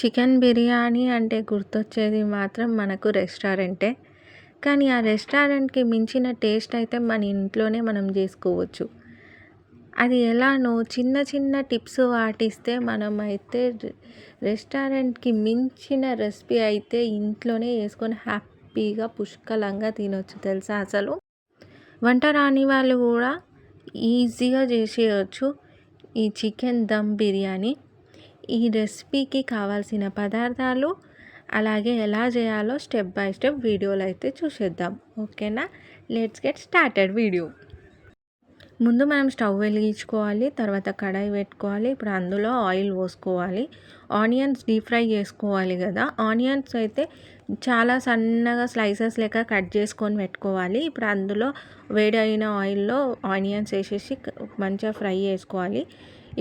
Chicken biryani అంటే గుర్తొచ్చేది మాత్రం మనకు రెస్టారెంటే. కానీ ఆ రెస్టారెంట్కి మించిన టేస్ట్ అయితే మన ఇంట్లోనే మనం చేసుకోవచ్చు. అది ఎలానో చిన్న చిన్న టిప్స్ పాటిస్తే మనం అయితే రెస్టారెంట్కి మించిన రెసిపీ అయితే ఇంట్లోనే వేసుకొని హ్యాపీగా పుష్కలంగా తినొచ్చు తెలుసా అసలు? వంట రాని వాళ్ళు కూడా ఈజీగా చేసేయచ్చు ఈ చికెన్ దమ్ బిర్యానీ. ఈ రెసిపీకి కావాల్సిన పదార్థాలు అలాగే ఎలా చేయాలో స్టెప్ బై స్టెప్ వీడియోలు అయితే చూసేద్దాం. ఓకేనా? Let's get started video. ముందు మనం స్టవ్ వెలిగించుకోవాలి తర్వాత కడాయి పెట్టుకోవాలి ఇప్పుడు అందులో ఆయిల్ పోసుకోవాలి ఆనియన్స్ డీప్ ఫ్రై చేసుకోవాలి కదా. ఆనియన్స్ అయితే చాలా సన్నగా స్లైసెస్ లెక్క కట్ చేసుకొని పెట్టుకోవాలి. ఇప్పుడు అందులో వేడి అయిన ఆయిల్లో ఆనియన్స్ వేసేసి మంచిగా ఫ్రై చేసుకోవాలి.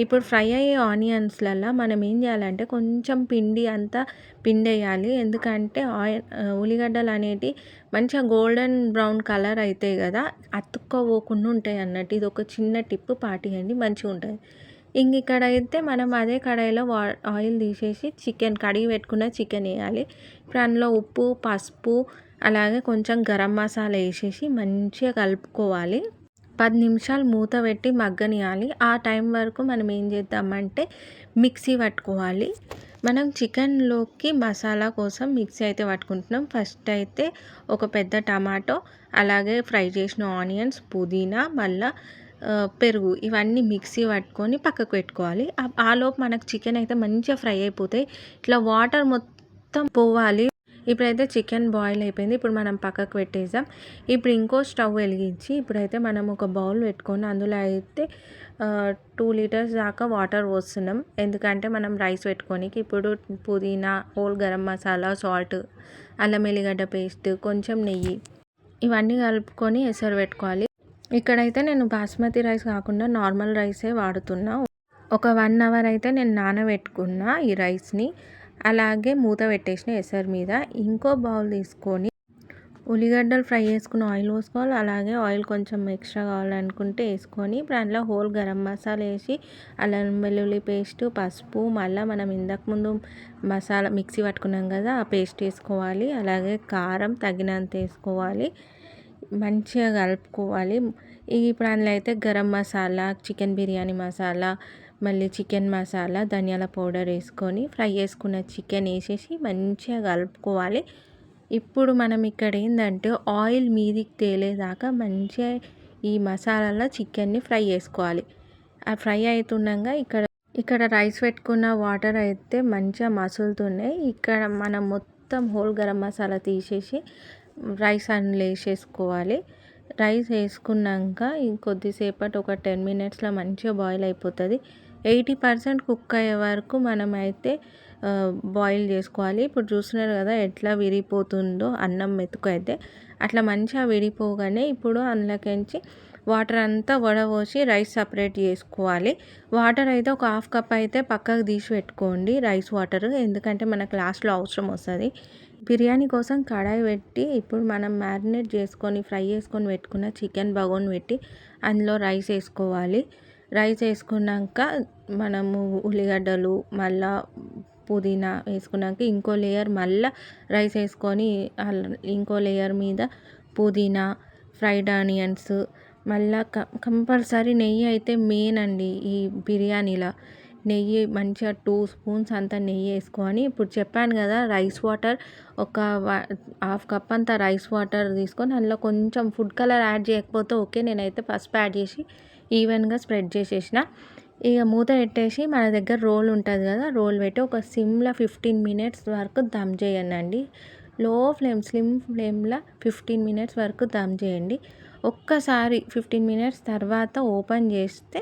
ఇప్పుడు ఫ్రై అయ్యే ఆనియన్స్లలో మనం ఏం చేయాలంటే కొంచెం పిండి అంతా పిండి వేయాలి ఎందుకంటే ఆయిల్ ఉల్లిగడ్డలు అనేటివి మంచిగా గోల్డెన్ బ్రౌన్ కలర్ అవుతాయి కదా అతుక్కోపోకుండా ఉంటాయి అన్నట్టు. ఇది ఒక చిన్న టిప్ పాటియండి మంచిగా ఉంటుంది. ఇంక ఇక్కడ అయితే మనం అదే కడాయిలో వా ఆయిల్ తీసేసి చికెన్ కడిగి పెట్టుకున్న చికెన్ వేయాలి. ఇప్పుడు అందులో ఉప్పు పసుపు అలాగే కొంచెం గరం మసాలా వేసేసి మంచిగా కలుపుకోవాలి. పది నిమిషాలు మూత పెట్టి మగ్గనియాలి. ఆ టైం వరకు మనం ఏం చేద్దామంటే మిక్సీ పట్టుకోవాలి. మనం చికెన్లోకి మసాలా కోసం మిక్సీ అయితే పట్టుకుంటున్నాం. ఫస్ట్ అయితే ఒక పెద్ద టమాటో అలాగే ఫ్రై చేసిన ఆనియన్స్ పుదీనా మళ్ళీ పెరుగు ఇవన్నీ మిక్సీ పట్టుకొని పక్కకు పెట్టుకోవాలి. ఆలోపు మనకు చికెన్ అయితే మంచిగా ఫ్రై అయిపోతాయి. ఇట్లా వాటర్ మొత్తం పోవాలి. ఇప్పుడైతే చికెన్ బాయిల్ అయిపోయింది. ఇప్పుడు మనం పక్కకు పెట్టేసాం ఇప్పుడు ఇంకో స్టవ్ వెలిగించి ఇప్పుడైతే మనం ఒక బౌల్ పెట్టుకొని అందులో అయితే టూ లీటర్స్ దాకా వాటర్ పోస్తున్నాం. ఎందుకంటే మనం రైస్ పెట్టుకోనికి ఇప్పుడు పుదీనా హోల్ గరం మసాలా సాల్ట్ అల్లం ఎల్లిగడ్డ పేస్ట్ కొంచెం నెయ్యి ఇవన్నీ కలుపుకొని ఎసరు పెట్టుకోవాలి. ఇక్కడైతే నేను బాస్మతి రైస్ కాకుండా నార్మల్ రైసే వాడుతున్నా. ఒక వన్ అవర్ అయితే నేను నానబెట్టుకున్నా ఈ రైస్ని. అలాగే మూత పెట్టేసిన ఎసరు మీద ఇంకో బౌల్ తీసుకొని ఉల్లిగడ్డలు ఫ్రై చేసుకుని ఆయిల్ పోసుకోవాలి. అలాగే ఆయిల్ కొంచెం ఎక్స్ట్రా కావాలనుకుంటే వేసుకొని ఇప్పుడు అందులో హోల్ గరం మసాలా వేసి అల్లం వెల్లుల్లి పేస్ట్ పసుపు మళ్ళీ మనం ఇంతకుముందు మసాలా మిక్సీ పట్టుకున్నాం కదా ఆ పేస్ట్ వేసుకోవాలి. అలాగే కారం తగినంత వేసుకోవాలి. మంచిగా కలుపుకోవాలి. ఇప్పుడు అందులో అయితే గరం మసాలా చికెన్ బిర్యానీ మసాలా మళ్ళీ చికెన్ మసాలా ధనియాల పౌడర్ వేసుకొని ఫ్రై చేసుకున్న చికెన్ వేసేసి మంచిగా కలుపుకోవాలి. ఇప్పుడు మనం ఇక్కడ ఏంటంటే ఆయిల్ మీదికి తేలేదాకా మంచిగా ఈ మసాలాలో చికెన్ని ఫ్రై చేసుకోవాలి. ఆ ఫ్రై అవుతుండగా ఇక్కడ ఇక్కడ రైస్ పెట్టుకున్న వాటర్ అయితే మంచిగా మసులుతున్నాయి. ఇక్కడ మనం మొత్తం హోల్ గరం మసాలా తీసేసి రైస్ అందులో వేసేసుకోవాలి. రైస్ వేసుకున్నాక ఇంకొద్దిసేపటి ఒక టెన్ మినిట్స్లో మంచిగా బాయిల్ అయిపోతుంది. ఎయిటీ పర్సెంట్ కుక్ అయ్యే వరకు మనమైతే బాయిల్ చేసుకోవాలి. ఇప్పుడు చూస్తున్నారు కదా ఎట్లా విరిగిపోతుందో అన్నం మెతుకు అయితే అట్లా మంచిగా విడిపోగానే ఇప్పుడు అందులోకించి వాటర్ అంతా వడపోసి రైస్ సపరేట్ చేసుకోవాలి. వాటర్ అయితే ఒక హాఫ్ కప్ అయితే పక్కకు తీసి పెట్టుకోండి రైస్ వాటర్. ఎందుకంటే మనకు లాస్ట్లో అవసరం వస్తుంది. బిర్యానీ కోసం కడాయి పెట్టి ఇప్పుడు మనం మ్యారినేట్ చేసుకొని ఫ్రై చేసుకొని పెట్టుకున్న చికెన్ బగోన్ పెట్టి అందులో రైస్ వేసుకోవాలి. రైస్ వేసుకున్నాక మనము ఉల్లిగడ్డలు మళ్ళా పుదీనా వేసుకున్నాక ఇంకో లేయర్ మళ్ళీ రైస్ వేసుకొని ఇంకో లేయర్ మీద పుదీనా ఫ్రైడ్ ఆనియన్స్ మళ్ళా కంపల్సరీ నెయ్యి అయితే మెయిన్ అండి ఈ బిర్యానీలో. నెయ్యి మంచిగా టూ స్పూన్స్ అంతా నెయ్యి వేసుకొని ఇప్పుడు చెప్పాను కదా రైస్ వాటర్ ఒక హాఫ్ కప్ అంతా రైస్ వాటర్ తీసుకొని అందులో కొంచెం ఫుడ్ కలర్ యాడ్ చేయకపోతే ఓకే నేనైతే పసుపు యాడ్ చేసి ఈవెన్గా స్ప్రెడ్ చేసేసిన. ఇక మూత పెట్టేసి మన దగ్గర రోల్ ఉంటుంది కదా రోల్ పెట్టి ఒక సిమ్లో ఫిఫ్టీన్ మినిట్స్ వరకు దమ్ చేయనండి లో ఫ్లేమ్ స్లిమ్ ఫ్లేమ్లో ఫిఫ్టీన్ మినిట్స్ వరకు దమ్ చేయండి. ఒక్కసారి ఫిఫ్టీన్ మినిట్స్ తర్వాత ఓపెన్ చేస్తే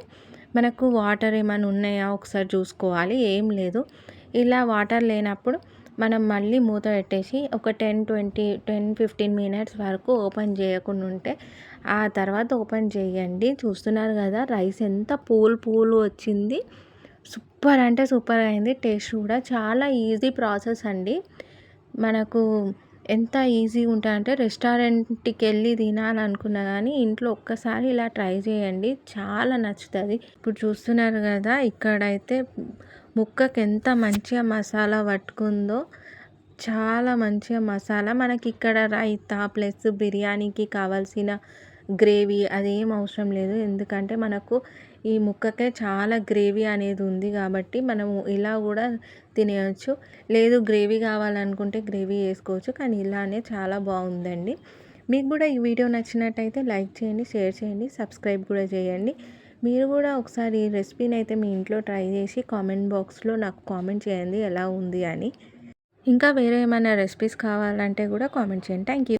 మనకు వాటర్ ఏమైనా ఉన్నాయా? ఒకసారి చూసుకోవాలి. ఏం లేదు. ఇలా వాటర్ లేనప్పుడు మనం మళ్ళీ మూత పెట్టేసి ఒక ten twenty ten fifteen minutes వరకు ఓపెన్ చేయకుండా ఉంటే ఆ తర్వాత ఓపెన్ చేయండి. చూస్తున్నారు కదా రైస్ ఎంత పూలు పూలు వచ్చింది. సూపర్ అంటే సూపర్ అయింది. టేస్ట్ కూడా చాలా ఈజీ ప్రాసెస్ అండి. మనకు ఎంత ఈజీగా ఉంటాయంటే రెస్టారెంట్కి వెళ్ళి తినాలనుకున్నా కానీ ఇంట్లో ఒక్కసారి ఇలా ట్రై చేయండి. చాలా నచ్చుతుంది. ఇప్పుడు చూస్తున్నారు కదా ఇక్కడైతే ముక్కకి ఎంత మంచిగా మసాలా పట్టుకుందో చాలా మంచిగా మసాలా. మనకి ఇక్కడ రైతా ప్లస్ బిర్యానీకి కావాల్సిన గ్రేవీ అదేం అవసరం లేదు. ఎందుకంటే మనకు ఈ ముక్కకే చాలా గ్రేవీ అనేది ఉంది కాబట్టి మనము ఇలా కూడా తినేయచ్చు. లేదు గ్రేవీ కావాలనుకుంటే గ్రేవీ వేసుకోవచ్చు కానీ ఇలానే చాలా బాగుందండి. మీకు కూడా ఈ వీడియో నచ్చినట్టయితే లైక్ చేయండి షేర్ చేయండి సబ్స్క్రైబ్ కూడా చేయండి. మీరు కూడా ఒకసారి ఈ రెసిపీని అయితే మీ ఇంట్లో ట్రై చేసి కామెంట్ బాక్స్లో నాకు కామెంట్ చేయండి ఎలా ఉంది అని. ఇంకా వేరే ఏమైనా రెసిపీస్ కావాలంటే కూడా కామెంట్ చేయండి. Thank you